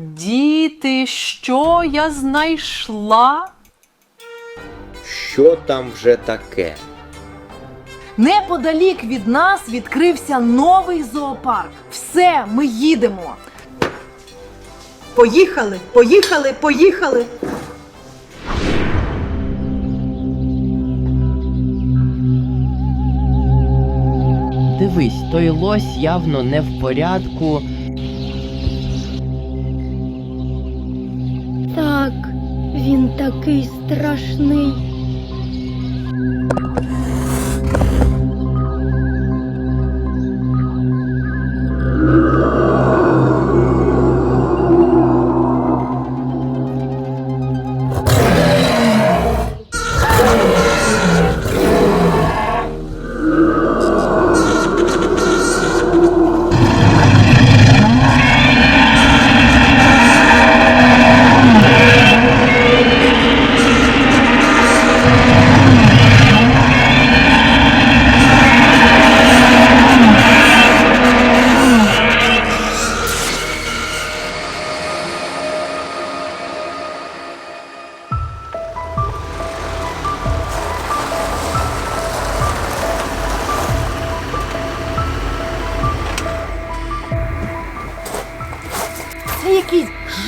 Діти, що я знайшла? Що там вже таке? Неподалік від нас відкрився новий зоопарк. Все, ми їдемо. Поїхали, поїхали, поїхали. Дивись, той лось явно не в порядку. Він такий страшний.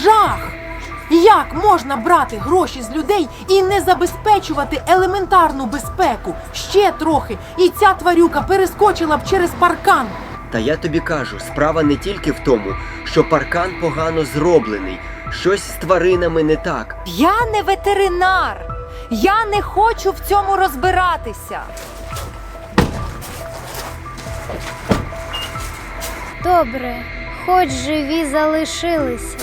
Жах. Як можна брати гроші з людей і не забезпечувати елементарну безпеку? Ще трохи, і ця тварюка перескочила б через паркан. Та я тобі кажу, справа не тільки в тому, що паркан погано зроблений, щось з тваринами не так. Я не ветеринар. Я не хочу в цьому розбиратися. Добре, хоч живі залишилися.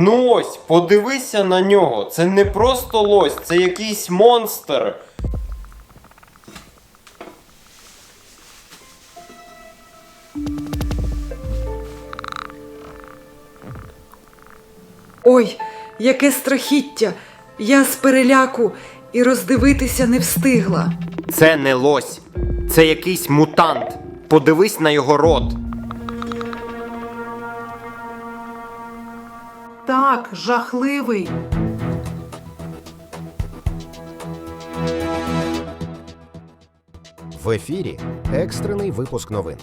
Ну ось, подивися на нього. Це не просто лось, це якийсь монстр. Ой, яке страхіття! Я з переляку і роздивитися не встигла. Це не лось, це якийсь мутант. Подивись на його рот. Так, жахливий. В ефірі екстрений випуск новин.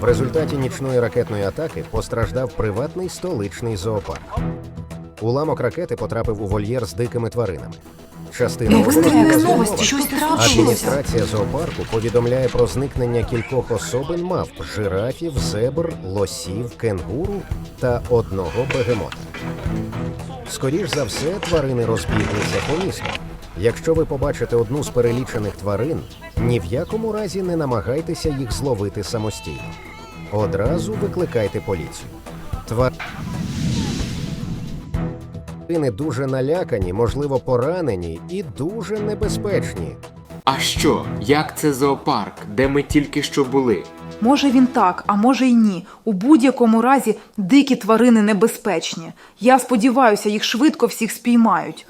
В результаті нічної ракетної атаки постраждав приватний столичний зоопарк. Уламок ракети потрапив у вольєр з дикими тваринами. Частина новості, щось трапилося. Адміністрація зоопарку повідомляє про зникнення кількох особин мавп, жирафів, зебр, лосів, кенгуру та одного бегемота. Скоріш за все, тварини розбіглися по місту. Якщо ви побачите одну з перелічених тварин, ні в якому разі не намагайтеся їх зловити самостійно. Одразу викликайте поліцію. Тварини дуже налякані, можливо, поранені і дуже небезпечні. А що, як це зоопарк, де ми тільки що були? Може він так, а може й ні. У будь-якому разі дикі тварини небезпечні. Я сподіваюся, їх швидко всіх спіймають.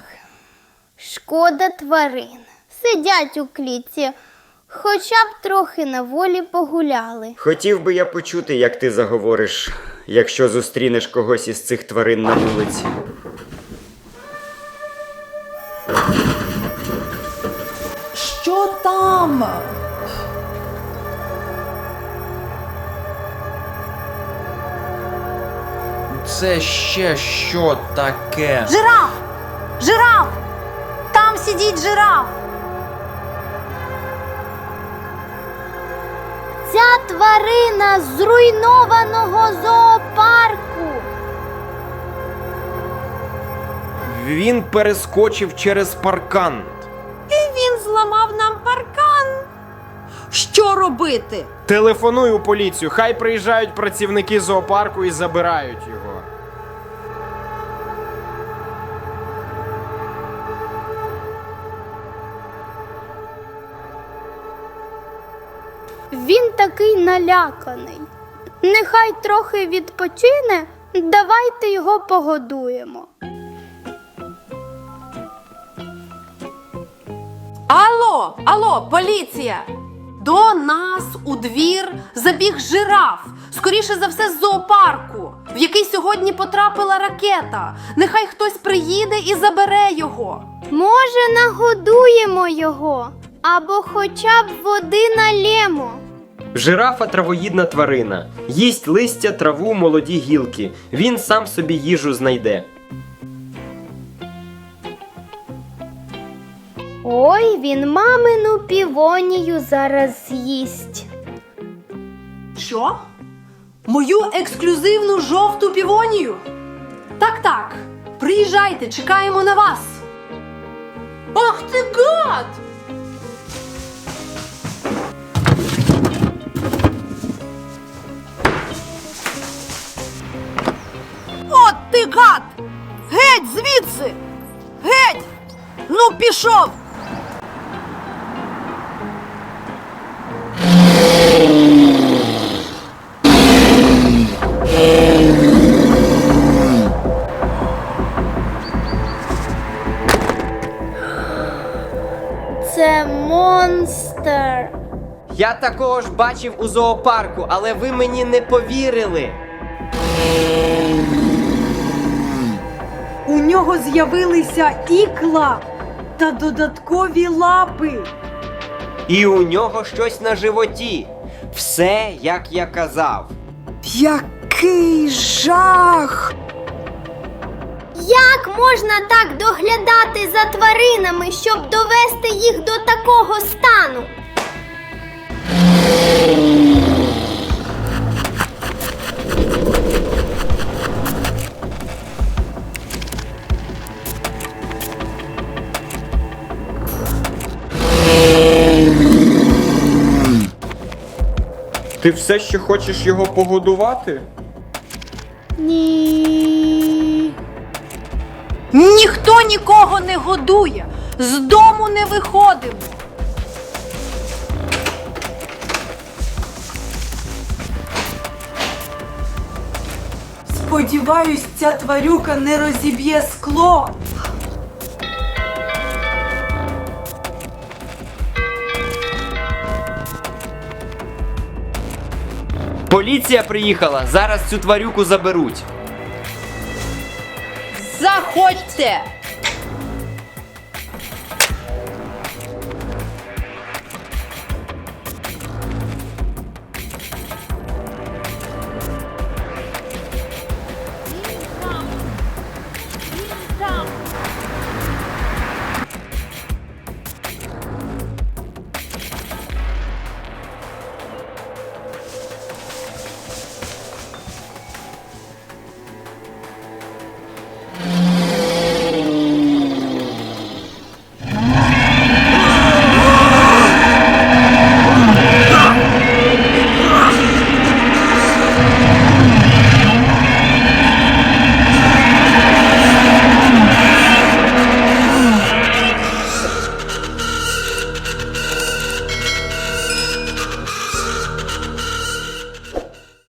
Шкода тварин. Сидять у клітці, хоча б трохи на волі погуляли. Хотів би я почути, як ти заговориш, якщо зустрінеш когось із цих тварин на вулиці. Там? Це ще що таке? Жираф! Жираф! Там сидить жираф! Ця тварина з зруйнованого зоопарку. Він перескочив через паркан. Що робити? Телефоную у поліцію, хай приїжджають працівники зоопарку і забирають його. Він такий наляканий. Нехай трохи відпочине, давайте його погодуємо. Алло, алло, поліція! До нас у двір забіг жираф. Скоріше за все, з зоопарку, в який сьогодні потрапила ракета. Нехай хтось приїде і забере його. Може, нагодуємо його або хоча б води налємо. Жирафа травоїдна тварина. Їсть листя, траву, молоді гілки. Він сам собі їжу знайде. Ой, він мамину півонію зараз з'їсть. Що? Мою ексклюзивну жовту півонію? Так, так. Приїжджайте, чекаємо на вас. Ах ти гад! От ти гад! Геть звідси! Геть! Ну, пішов! Я такого ж бачив у зоопарку, але ви мені не повірили. У нього з'явилися ікла та додаткові лапи. І у нього щось на животі. Все, як я казав. Який жах! Як можна так доглядати за тваринами, щоб довести їх до такого стану? Ти все ще хочеш його погодувати? Ні. Ніхто нікого не годує, з дому не виходимо. Сподіваюсь, ця тварюка не розіб'є скло. Поліція приїхала, зараз цю тварюку заберуть. Заходьте!